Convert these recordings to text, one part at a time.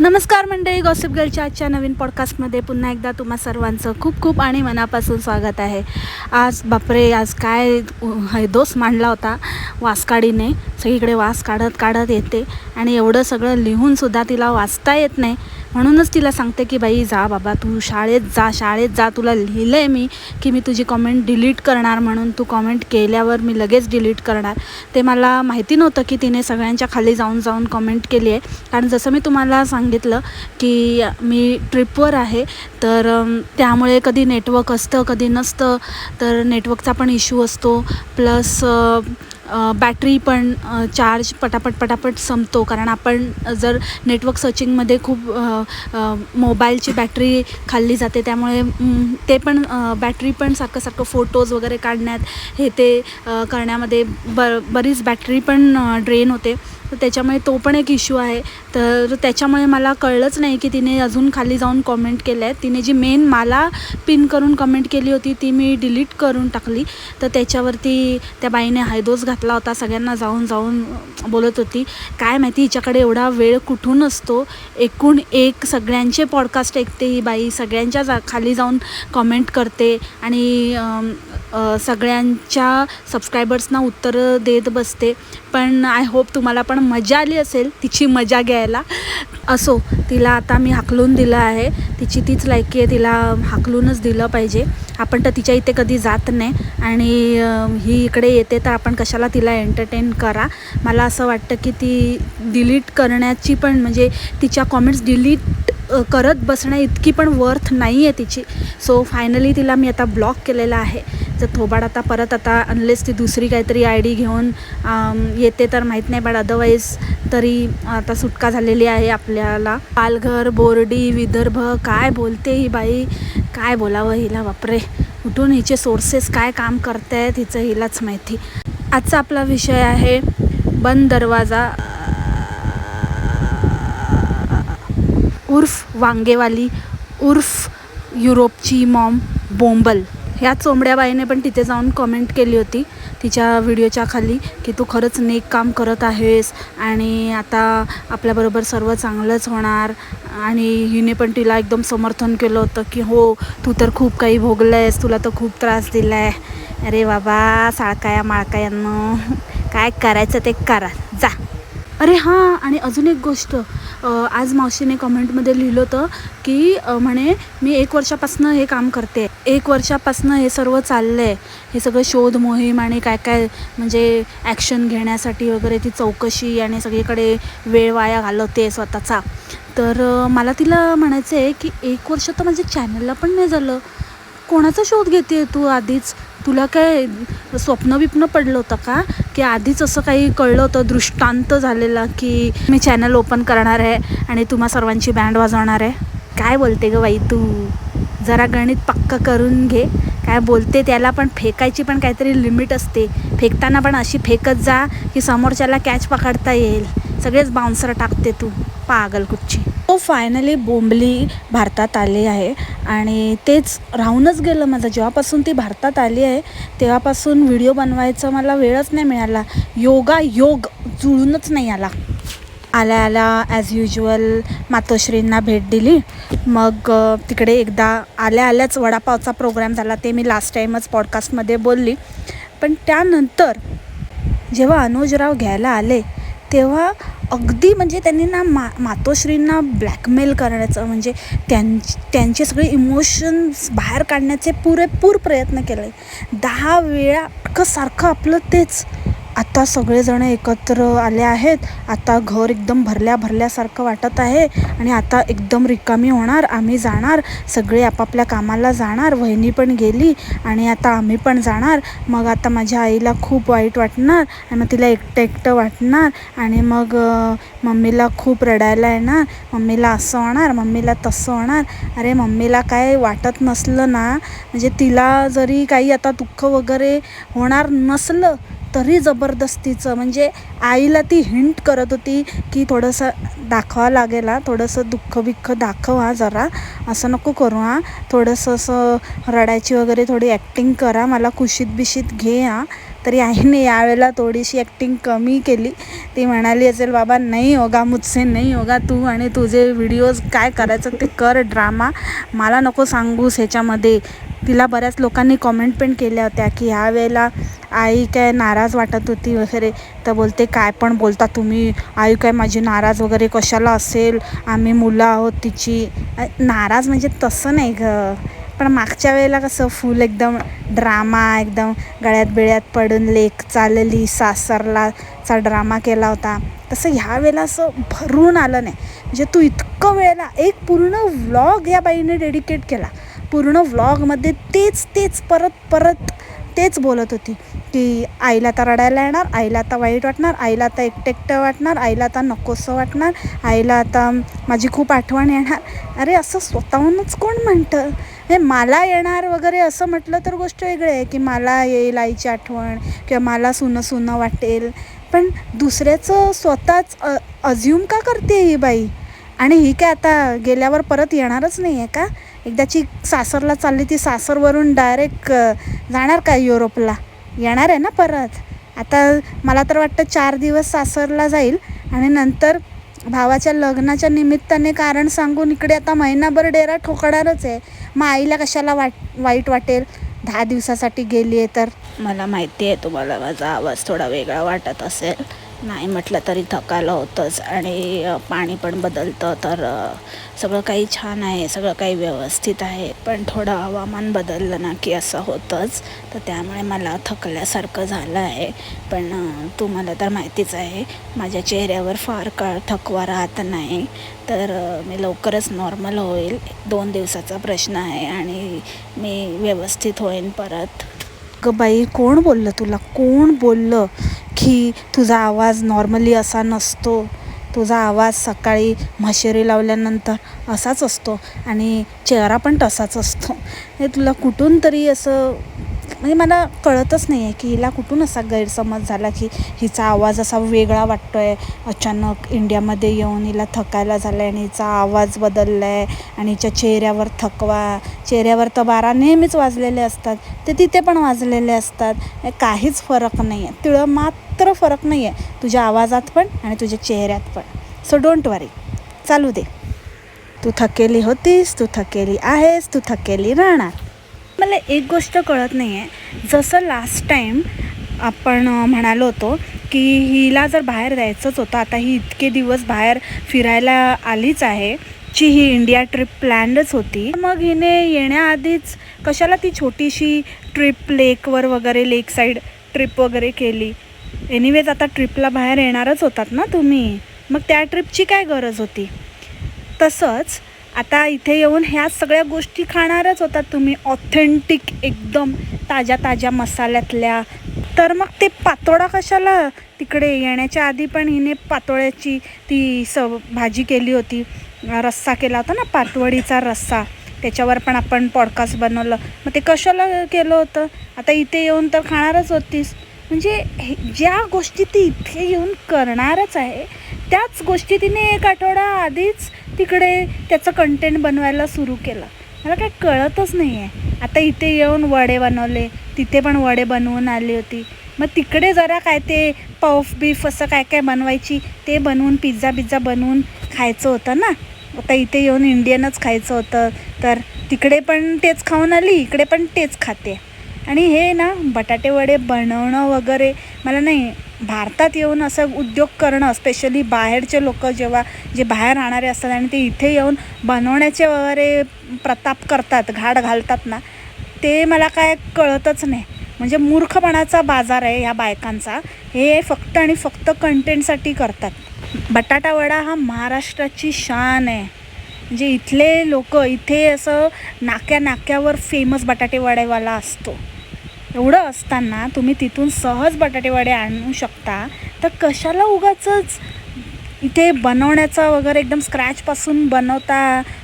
नमस्कार मंडळी गॉसिप गर्लच्या आजच्या नवीन पॉडकास्टमध्ये पुन्हा एकदा तुम्हा सर्वांचं खूप खूप आणि मनापासून स्वागत आहे. आज बापरे आज काय हैदोस मांडला होता वासकाडीने. सगळीकडे वास काढत काढत येते आणि एवढं सगळं लिहूनसुद्धा तिला वाचता येत नाही. म्हणूनच तिला सांगते की बाई जा बाबा तू शाळेत जा शाळेत जा. तुला लिहिलं आहे मी की मी तुझी कॉमेंट डिलीट करणार म्हणून तू कॉमेंट केल्यावर मी लगेच डिलीट करणार. ते मला माहिती नव्हतं की तिने सगळ्यांच्या खाली जाऊन जाऊन कॉमेंट केली आहे. कारण जसं मी तुम्हाला सांगितलं की मी ट्रिपवर आहे तर त्यामुळे कधी नेटवर्क असतं कधी नसतं तर नेटवर्कचा पण इश्यू असतो. प्लस बॅटरी पण चार्ज पटापट पटापट संपतो. कारण आपण जर नेटवर्क सर्चिंगमध्ये खूप मोबाईलची बॅटरी खाल्ली जाते त्यामुळे ते पण बॅटरी पण सारखं सारखं फोटोज वगैरे काढण्यात हे ते करण्यामध्ये ब बरीच बॅटरी पण ड्रेन होते. तर त्याच्यामुळे तो पण एक इश्यू आहे. तर त्याच्यामुळे मला कळलंच नाही की तिने अजून खाली जाऊन कॉमेंट केलं आहेत तिने जी मेन मला पिन करून कमेंट केली होती ती मी डिलीट करून टाकली. तर त्याच्यावरती त्या बाईने हायदोस घातला होता सगळ्यांना जाऊन जाऊन बोलत होती. काय माहिती हिच्याकडे एवढा वेळ कुठून असतो? एकूण एक सगळ्यांचे पॉडकास्ट ऐकते ही बाई सगळ्यांच्या जा खाली जाऊन कॉमेंट करते आणि सगळ्यांच्या सबस्क्रायबर्सना उत्तरं देत बसते. पण आय होप तुम्हाला पण मजा आली असेल. तिची मजा यायला असो तिला आता मी हाकलून दिलं आहे. तिची तीच लायकी आहे तिला हाकलूनच दिलं पाहिजे. आपण तर तिच्या इथे कधी जात नाही आणि ही इकडे येते तर आपण कशाला तिला एंटरटेन करा. मला असं वाटतं की ती डिलीट करण्याची पण म्हणजे तिच्या कॉमेंट्स डिलीट करत बसण्या इतकी पण वर्थ नाही आहे तिची. सो फायनली तिला मी आता ब्लॉक केलेला आहे. तर थोबाड आता परत आता अनलेस ती दुसरी काहीतरी आय डी घेऊन येते तर माहीत नाही बट अदरवाईज तरी आता सुटका झालेली आहे आपल्याला. पालघर बोर्डी विदर्भ काय बोलते ही बाई? काय बोलावं हिला बापरे. कुठून हिचे सोर्सेस काय काम करत आहेत हिचं हिलाच माहिती. आजचा आपला विषय आहे बंद दरवाजा उर्फ वांगेवाली उर्फ युरोपची मॉम बोंबल. ह्या चोंबड्या बाईने पण तिथे जाऊन कमेंट केली होती. तिच्या व्हिडिओच्या खाली की तू खरंच नेक काम करत आहेस आणि आता आपल्याबरोबर सर्व चांगलंच होणार. आणि हिने पण तिला एकदम समर्थन केलं होतं की हो तू तर खूप काही भोगलं आहेस तुला तर खूप त्रास दिला आहे अरे बाबा साळकाया माळकायांनो. काय करायचं ते करा. जा. अरे हां आणि अजून एक गोष्ट आज मावशीने कमेंटमध्ये लिहिलं होतं की म्हणे मी एक वर्षापासनं हे काम करते. एक वर्षापासनं हे सर्व चाललं आहे हे सगळं शोध मोहीम आणि काय काय म्हणजे ॲक्शन घेण्यासाठी वगैरे ती चौकशी आणि सगळीकडे वेळ वाया घालवते स्वतःचा. तर मला तिला म्हणायचं आहे की एक वर्ष तर माझ्या चॅनलला पण नाही झालं. कोणाचा शोध घेते तू आधीच? तुला काय स्वप्न बिप्न पडलं होतं का? की आधीच असं काही कळलं होतं दृष्टांत झालेला की मी चॅनल ओपन करणार आहे आणि तुम्हा सर्वांची बँड वाजवणार आहे? काय बोलते ग बाई तू? जरा गणित पक्क करून घे. काय बोलते त्याला पण फेकायची पण काहीतरी लिमिट असते. फेकताना पण अशी फेकत जा की समोरच्याला कॅच पकडता येईल. सगळेच बाउन्सर टाकते तू पागल कुठची. तो फायनली बोंबली भारतात आली आहे. आणि तेच राहूनच गेलं माझं. जेव्हापासून ती भारतात आली आहे तेव्हापासून व्हिडिओ बनवायचा मला वेळच नाही मिळाला. योगा योग जुळूनच नाही आला. आल्या आल्या ॲज युजल मातोश्रींना भेट दिली. मग तिकडे एकदा आल्या आल्याच वडापावचा प्रोग्राम झाला. ते मी लास्ट टाईमच पॉडकास्टमध्ये बोलली. पण त्यानंतर जेव्हा अनुजराव घ्यायला आले तेव्हा अगदी म्हणजे त्यांनी ना मा मातोश्रींना ब्लॅकमेल करण्याचं म्हणजे त्यां त्यांचे सगळे इमोशन्स बाहेर काढण्याचे पुरेपूर प्रयत्न केले. दहा वेळा अख्खं सारखं आपलं तेच. आता सगळेजण एकत्र आले आहेत. आता घर एकदम भरल्या भरल्यासारखं वाटत आहे आणि आता एकदम रिकामी होणार. आम्ही जाणार. सगळे आपापल्या कामाला जाणार. वहिनी पण गेली आणि आता आम्ही पण जाणार. मग आता माझ्या आईला खूप वाईट वाटणार आणि मग तिला एकटं एकटं वाटणार आणि मग मम्मीला खूप रडायला येणार. मम्मीला असं होणार मम्मीला तसं होणार. अरे मम्मीला काय वाटत नसलं ना. म्हणजे तिला जरी काही आता दुःख वगैरे होणार नसलं तरी जबरदस्तीचं म्हणजे आईला ती हिंट करत होती की थोडंसं दाखवा लागेल हा. थोडंसं दुःख बिक्ख दाखव हा जरा. असं नको करू हा. थोडंसं असं रडायची वगैरे थोडी ॲक्टिंग करा. मला कुशीत बिशीत घे हा. तरी आईने यावेळेला थोडीशी ॲक्टिंग कमी केली. ती म्हणाली असेल बाबा नाही होगा मुझसे नाही होगा तू आणि तुझे व्हिडिओज काय करायचं ते कर ड्रामा मला नको सांगूस ह्याच्यामध्ये. तिला बऱ्याच लोकांनी कॉमेंट पण केल्या होत्या की ह्यावेळेला आई काय नाराज वाटत होती वगैरे. तर बोलते काय पण बोलता तुम्ही. आई काय माझी नाराज वगैरे कशाला असेल? आम्ही मुलं आहोत तिची. नाराज म्हणजे तसं नाही ग. पण मागच्या वेळेला कसं फुल एकदम ड्रामा एकदम गळ्यात बिळ्यात पडून लेक चालली सासरला चा ड्रामा केला होता. तसं ह्या वेळेला असं भरून आलं नाही. म्हणजे तू इतकं वेळेला एक पूर्ण व्लॉग या बाईने डेडिकेट केला. पूर्ण व्लॉगमध्ये तेच तेच परत परत तेच बोलत होती की आईला तर रडायला येणार आईला आता वाईट वाटणार आईला आता एकटेकटं वाटणार आईला आता नकोसं वाटणार आईला आता माझी खूप आठवण येणार. अरे असं स्वतःहूनच कोण म्हणतं? हे मला येणार वगैरे असं म्हटलं तर गोष्ट वेगळी आहे की मला येईल आईची आठवण किंवा मला सुनं सुनं वाटेल. पण दुसऱ्याचं स्वतःच अ अज्युम का करते ही बाई? आणि ही काय आता गेल्यावर परत येणारच नाही आहे का? एकदाची सासरला चालली ती सासरवरून डायरेक्ट जाणार का युरोपला? येणार आहे ना परत? आता मला तर वाटतं चार दिवस सासरला जाईल आणि नंतर भावाच्या लग्नाच्या निमित्ताने कारण सांगून इकडे आता महिनाभर डेरा ठोकणारच आहे. मग आईला कशाला वाट वाईट वाटेल? दहा दिवसासाठी गेली आहे तर? मला माहिती आहे तुम्हाला माझा आवाज थोडा वेगळा वाटत असेल. नाही म्हटलं तरी थकायला होतंच आणि पाणी पण बदलतं. तर सगळं काही छान आहे सगळं काही व्यवस्थित आहे. पण थोडं हवामान बदललं ना की असं होतंच. तर त्यामुळे मला थकल्यासारखं झालं आहे. पण तुम्हाला तर माहितीच आहे माझ्या चेहऱ्यावर फार काळ थकवा राहत नाही. तर मी लवकरच नॉर्मल होईल. दोन दिवसाचा प्रश्न आहे आणि मी व्यवस्थित होईन परत. ग बाई कोण बोललं तुला? कोण बोललं की तुझा आवाज नॉर्मली असा नसतो? तुझा आवाज सकाळी म्हशेरी लावल्यानंतर असाच असतो आणि चेहरा पण तसाच असतो. हे तुला कुठून तरी असं म्हणजे मला कळतच नाही आहे की हिला कुठून असा गैरसमज झाला की हिचा आवाज असा वेगळा वाटतो आहे अचानक इंडियामध्ये येऊन हिला थकायला झालं आहे आणि हिचा आवाज बदलला आहे आणि हिच्या चेहऱ्यावर थकवा चेहऱ्यावर तर बारा नेहमीच वाजलेले असतात. ते तिथे पण वाजलेले असतात. काहीच फरक नाही आहे. तिळं मात्र फरक नाही आहे. तुझ्या आवाजात पण आणि तुझ्या चेहऱ्यात पण. सो डोंट वरी चालू दे. तू थकेली होतीस तू थकेली आहेस तू थकेली राहणार. मला एक गोष्ट कळत नाही आहे जसं लास्ट टाईम आपण म्हणालो होतो की हिला जर बाहेर जायचंच होतं आता ही इतके दिवस बाहेर फिरायला आलीच आहे ची ही इंडिया ट्रिप प्लॅनच होती. मग हिने येण्याआधीच कशाला ती छोटीशी ट्रिप लेकवर वगैरे लेक साईड ट्रिप वगैरे केली? एनिवेज आता ट्रिपला बाहेर येणारच होतात ना तुम्ही. मग त्या ट्रिपची काय गरज होती? तसंच आता इथे येऊन ह्या सगळ्या गोष्टी खाणारच होतात तुम्ही. ऑथेंटिक एकदम ताज्या ताज्या मसाल्यातल्या. तर मग ते पातोडा कशाला तिकडे येण्याच्या आधी पण हिने पातोळ्याची ती स भाजी केली होती. रस्सा केला होता ना पातवडीचा रस्सा. त्याच्यावर पण आपण पॉडकास्ट बनवलं. मग ते कशाला केलं होतं? आता इथे येऊन तर खाणारच होतीस. म्हणजे हे ज्या गोष्टी ती इथे येऊन करणारच आहे त्याच गोष्टी तिने एक आठवडा आधीच तिकडे त्याचं कंटेंट बनवायला सुरू केलं. मला काय कळतच नाही आहे आता इथे येऊन वडे बनवले तिथे पण वडे बनवून आली होती. मग तिकडे जरा काय ते पफ बीफ असं काय काय बनवायची ते बनवून पिझ्झा बिझ्झा बनवून खायचं होतं ना. आता इथे येऊन इंडियनच खायचं होतं. तर तिकडे पण तेच खाऊन आली इकडे पण तेच खाते. आणि हे ना बटाटे वडे बनवणं वगैरे मला नाही भारतात येऊन असं उद्योग करणं स्पेशली बाहेरचे लोक जेव्हा जे बाहेर राहणारे असतात आणि ते इथे येऊन बनवण्याचे वगैरे प्रताप करतात घाट घालतात ना ते मला काय कळतच नाही. म्हणजे मूर्खपणाचा बाजार आहे ह्या बायकांचा. हे फक्त आणि फक्त कंटेंटसाठी करतात. बटाटा वडा हा महाराष्ट्राची शान आहे. म्हणजे इथले लोक इथे असं नाक्या नाक्यावर फेमस बटाटे असतो. एवढं असताना तुम्ही तिथून सहज बटाटे वडे आणू शकता. तर कशाला उगाचंच इथे बनवण्याचा वगैरे एकदम स्क्रॅचपासून बनवता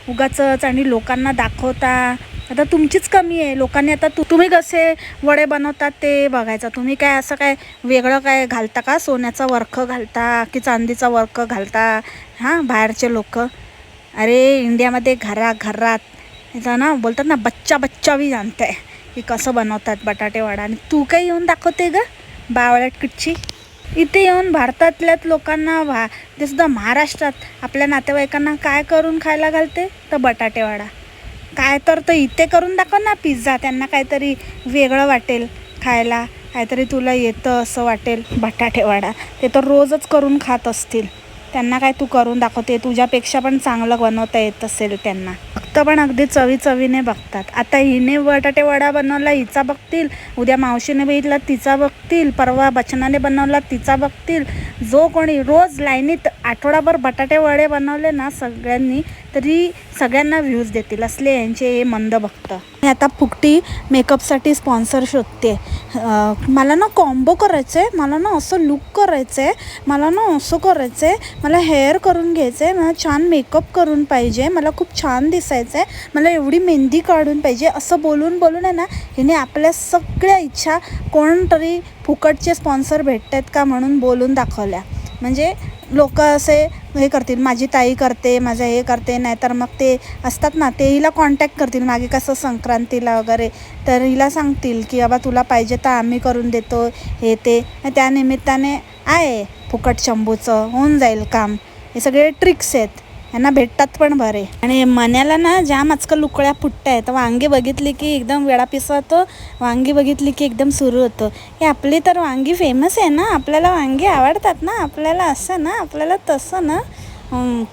उगाचंच आणि लोकांना दाखवता? आता तुमचीच कमी आहे. लोकांनी आता तु तुम्ही कसे वडे बनवतात ते बघायचं. तुम्ही काय असं काय वेगळं काय घालता का? सोन्याचा वर्ख घालता की चांदीचा वर्ख घालता? हां बाहेरचे लोक. अरे इंडियामध्ये घरा घरात याचा ना बोलतात ना बच्चा बच्चा बी जाणते की कसं बनवतात बटाटेवाडा आणि तू काय येऊन दाखवते ग बावळट किटची इथे येऊन भारतातल्याच लोकांना भा ते सुद्धा महाराष्ट्रात आपल्या नातेवाईकांना काय करून खायला घालते? तर बटाटेवाडा काय तर तर इथे करून दाखव ना पिझ्झा त्यांना काहीतरी वेगळं वाटेल खायला. काहीतरी तुला येतं असं वाटेल बटाटेवाडा ते तर रोजच करून खात असतील. त्यांना काय तू करून दाखवते तुझ्यापेक्षा पण चांगलं बनवता येत असेल त्यांना. तर पण अगदी चवी चवीने बघतात. आता हिने बटाटे वडा बनवला हिचा बघतील. उद्या मावशीने बघितला तिचा बघतील. परवा बचनाने बनवला तिचा बघतील. जो कोणी रोज लाईनीत आठवडाभर बटाटे वडे बनवले ना सगळ्यांनी तरी सगळ्यांना व्ह्यूज देतील. असले यांचे हे मंद भक्त. मी आता फुकटी मेकअपसाठी स्पॉन्सर शोधते. मला ना कॉम्बो करायचं आहे मला ना असं लुक करायचं आहे मला ना असं करायचं आहे मला हेअर करून घ्यायचं आहे मला छान मेकअप करून पाहिजे. मला खूप छान दिसायचं आहे मला एवढी मेहंदी काढून पाहिजे. असं बोलून बोलून आहे ना हिने आपल्या सगळ्या इच्छा कोणतरी फुकटचे स्पॉन्सर भेटत आहेत का म्हणून बोलून दाखवल्या. म्हणजे लोक असे हे करतील माझी ताई करते माझं हे करते नाहीतर मग ते असतात ना ते हिला कॉन्टॅक्ट करतील. मागे कसं संक्रांतीला वगैरे तर हिला सांगतील की बाबा तुला पाहिजे तर आम्ही करून देतो हे ते. त्या निमित्ताने आहे फुकट शंभूचं होऊन जाईल काम. हे सगळे ट्रिक्स आहेत. यांना भेटतात पण बरे. आणि मण्याला ना जाम आजकाल उकळ्या फुटत आहेत. वांगी बघितली की एकदम वेळा पिसवतो वांगी बघितली की एकदम सुरू होतं. हे आपली तर वांगी फेमस आहे ना? आपल्याला वांगी आवडतात ना? आपल्याला असं ना? आपल्याला तसं ना?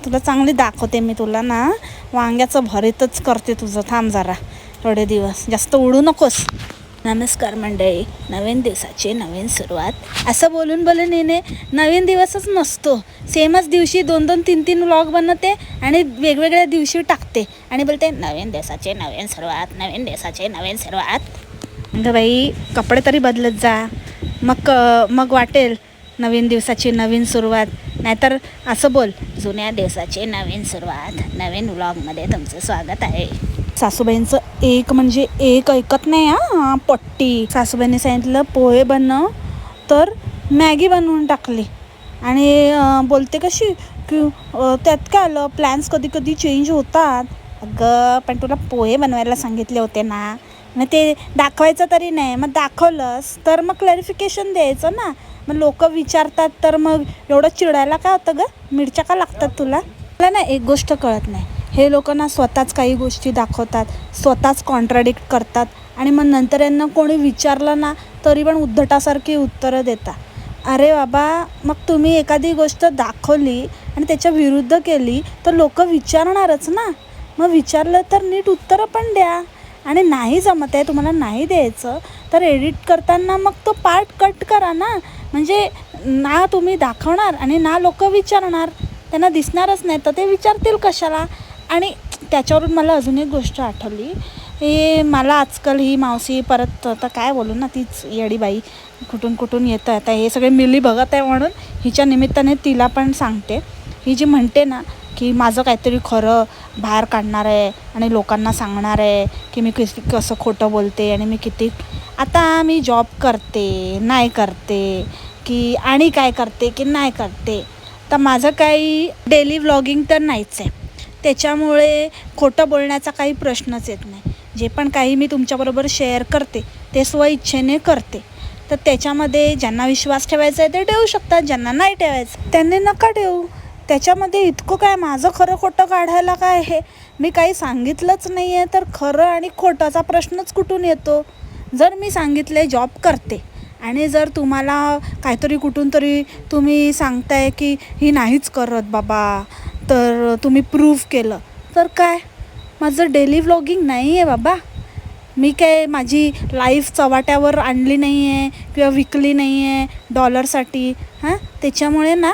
तुला चांगली दाखवते मी तुला ना. वांग्याचं भरीतच करते तुझं. थांब जरा. थोडे दिवस. जास्त उडू नकोस. नमस्कार मंडळी नवीन दिवसाची नवीन सुरुवात. असं बोलून बोलून येणे नवीन दिवसच नसतो. सेमच दिवशी दोन दोन तीन तीन व्लॉग बनवते आणि वेगवेगळ्या दिवशी टाकते. आणि बोलते नवीन दिवसाचे नवीन सुरुवात नवीन दिवसाचे नवीन सुरुवात. अगं बाई कपडे तरी बदलत जा. मग मग वाटेल नवीन दिवसाची नवीन सुरुवात. नाहीतर असं बोल जुन्या दिवसाची नवीन सुरुवात. नवीन व्लॉगमध्ये तुमचं स्वागत आहे. सासूबाईंचं एक म्हणजे एक ऐकत नाही हा पट्टी. सासूबाईंनी सांगितलं पोहे बनव तर मॅगी बनवून टाकली. आणि बोलते कशी की त्यात काय आलं प्लॅन्स कधी कधी चेंज होतात. अगं पण तुला पोहे बनवायला सांगितले होते ना. मग ते दाखवायचं तरी नाही मग दाखवलंस तर मग क्लॅरिफिकेशन द्यायचं ना. मग लोक विचारतात तर मग एवढं चिडायला काय होतं गं? मिरच्या का लागतात तुला? मला ना एक गोष्ट कळत नाही. हे लोक ना स्वतःच काही गोष्टी दाखवतात स्वतःच कॉन्ट्राडिक्ट करतात आणि मग नंतर यांना कोणी विचारलं ना तरी पण उद्धटासारखी उत्तरं देतात. अरे बाबा मग तुम्ही एखादी गोष्ट दाखवली आणि त्याच्या विरुद्ध केली तर लोक विचारणारच ना. मग विचारलं तर नीट उत्तरं पण द्या. आणि नाही जमत आहे तुम्हाला नाही द्यायचं तर एडिट करताना मग तो पार्ट कट करा ना. म्हणजे ना तुम्ही दाखवणार आणि ना लोक विचारणार. त्यांना दिसणारच नाही तर ते विचारतील कशाला? आणि त्याच्यावरून मला अजून एक गोष्ट आठवली. हे मला आजकाल ही मावशी परत आता काय बोलू ना तीच येडीबाई कुठून कुठून येतं आता हे सगळे मिली बघत आहे म्हणून हिच्या निमित्ताने तिला पण सांगते. ही जी म्हणते ना की माझं काहीतरी खरं बाहेर काढणार आहे आणि लोकांना सांगणार आहे की मी किती कसं खोटं बोलते आणि मी किती आता मी जॉब करते नाही करते की आणि काय करते की नाही करते. तर माझं काही डेली व्लॉगिंग तर नाहीच आहे. त्याच्यामुळे खोटं बोलण्याचा काही प्रश्नच येत नाही. जे पण काही मी तुमच्याबरोबर शेअर करते ते स्वइच्छेने करते. तर त्याच्यामध्ये ज्यांना विश्वास ठेवायचा आहे ते ठेवू शकतात ज्यांना नाही ठेवायचं त्यांनी नका ठेवू. त्याच्यामध्ये इतकं काय माझं खरं खोटं काढायला काय आहे? मी काही सांगितलंच नाही आहे तर खरं आणि खोटाचा प्रश्नच कुठून येतो? जर मी सांगितले जॉब करते. आणि जर तुम्हाला काहीतरी कुठून तरी तुम्ही सांगताय की ही नाहीच करत बाबा. तर तुम्ही प्रूव्ह केलं. तर काय? माझं डेली व्लॉगिंग नाही आहे बाबा. मी काय माझी लाईफ चवाट्यावर आणली नाही आहे किंवा विकली नाही आहे डॉलरसाठी हां? त्याच्यामुळे ना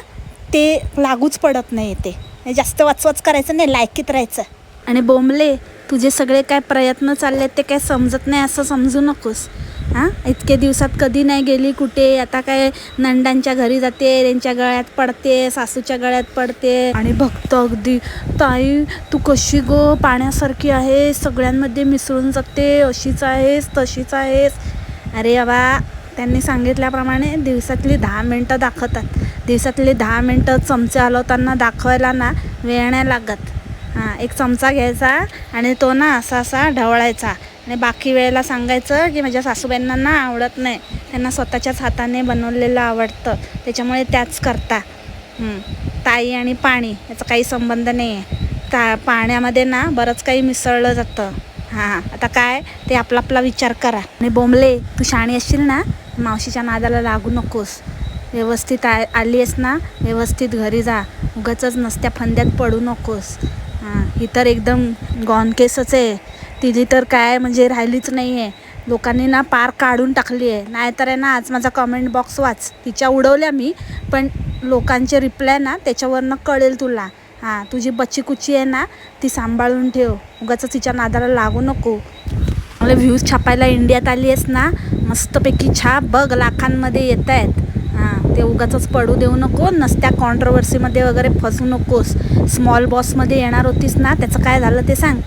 ते लागूच पडत नाही ते. जास्त वाचवाच करायचं नाही लायकीत राहायचं. आणि बोंबले तुझे सगळे काय प्रयत्न चालले आहेत ते काय समजत नाही असं समजू नकोस. हां? इतके दिवसात कधी नाही गेली कुठे? आता काय नंदांच्या घरी जाते त्यांच्या गळ्यात पडते सासूच्या गळ्यात पडते. आणि भक्त अगदी ताई तू कशी गो? पाण्यासारखी आहे सगळ्यांमध्ये मिसळून जाते अशीच आहेस तशीच आहेस. अरे बाबा त्यांनी सांगितल्याप्रमाणे दिवसातली दहा मिनटं दाखवतात. दिवसातली दहा मिनटं चमचे हलवताना दाखवायला ना वेळ नाही लागत. हां एक चमचा घ्यायचा आणि तो ना असा असा ढवळायचा. आणि बाकी वेळेला सांगायचं की माझ्या सासूबाईंना ना आवडत नाही. त्यांना स्वतःच्याच हाताने बनवलेलं आवडतं. त्याच्यामुळे त्याच करता. ताई आणि पाणी याचा काही संबंध नाही आहे ता पाण्यामध्ये ना बरंच काही मिसळलं जातं. हां आता काय? ते आपला आपला विचार करा. आणि बोंबले तू शाणी असशील ना मावशीच्या नादाला लागू नकोस. व्यवस्थित आ आली आहेस ना व्यवस्थित घरी जा. उगाचच नसत्या फंद्यात पडू नकोस. हां ही तर एकदम गॉन केसच आहे. तिची तर काय म्हणजे राहिलीच नाही आहे लोकांनी ना पार काढून टाकली आहे नाहीतर आहे ना आज माझा कमेंट बॉक्स वाच. तिच्या उडवल्या मी पण लोकांचे रिप्लाय ना त्याच्यावरनं कळेल तुला. हां तुझी बच्ची कुची आहे ना ती सांभाळून ठेव. उगाच तिच्या नादाला लागू नको. मला व्ह्यूज छापायला इंडियात आली आहेस ना मस्तपैकी छाप बघ लाखांमध्ये येत आहेत हां ते उगाच पडू देऊ नको नसत्या कॉन्ट्रवर्सीमध्ये वगैरे फसू नकोस. स्मॉल बॉसमध्ये येणार होतीस ना त्याचं काय झालं ते सांग.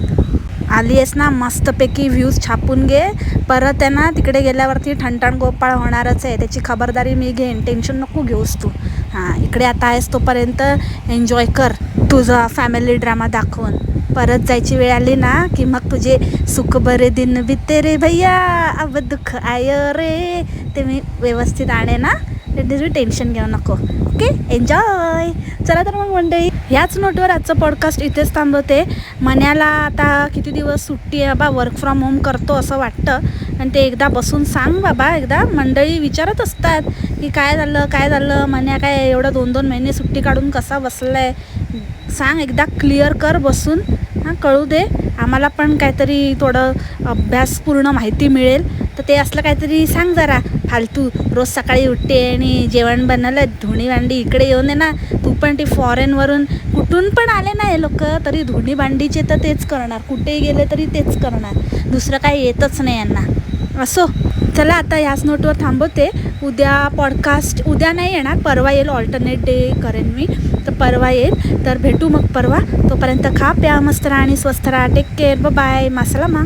आली आहेस ना मस्तपैकी व्ह्यूज छापून घे. परत आहे ना तिकडे गेल्यावरती ठणठण गोपाळ होणारच आहे. त्याची खबरदारी मी घेईन. टेन्शन नको घेऊस तू. हां इकडे आता आहेस तोपर्यंत एन्जॉय कर तुझा फॅमिली ड्रामा दाखवून. परत जायची वेळ आली ना की मग तुझे सुख बरे दिन बिते रे भैया. अब दुःख आय रे. ते मी व्यवस्थित आणे ना. तुम्ही टेन्शन घेऊ नको. ओके एन्जॉय चला तर मग मंडळी. ह्याच नोटवर आजचं पॉडकास्ट इथेच थांबवते. मन्याला आता किती दिवस सुट्टी आहे बाबा वर्क फ्रॉम होम करतो असं वाटतं. आणि ते एकदा बसून सांग बाबा एकदा मंडळी विचारत असतात की काय झालं काय झालं? मन्या काय एवढं दोन दोन महिने सुट्टी काढून कसा बसला आहे सांग एकदा क्लिअर कर बसून. हां कळू दे. आम्हाला पण काहीतरी थोडं अभ्यासपूर्ण माहिती मिळेल. तर ते असलं काहीतरी सांग जरा. फालतू. रोज सकाळी उठते आणि जेवण बनवलं धुणी भांडी इकडे येऊन आहे ना तू पण ती फॉरेनवरून कुठून पण आले ना हे लोक तरी धुणी भांडीचे तर तेच करणार. कुठेही गेले तरी तेच करणार. दुसरं काही येतच नाही यांना. असो. चला आता ह्याच नोटवर थांबवते. उद्या पॉडकास्ट उद्या नाही येणार परवा येईल ऑल्टरनेट डे करेन मी. तर परवा येईल. तर भेटू मग परवा. तोपर्यंत खा प्या मस्त राहा आणि स्वस्थ राहा. Take care bye मासलामा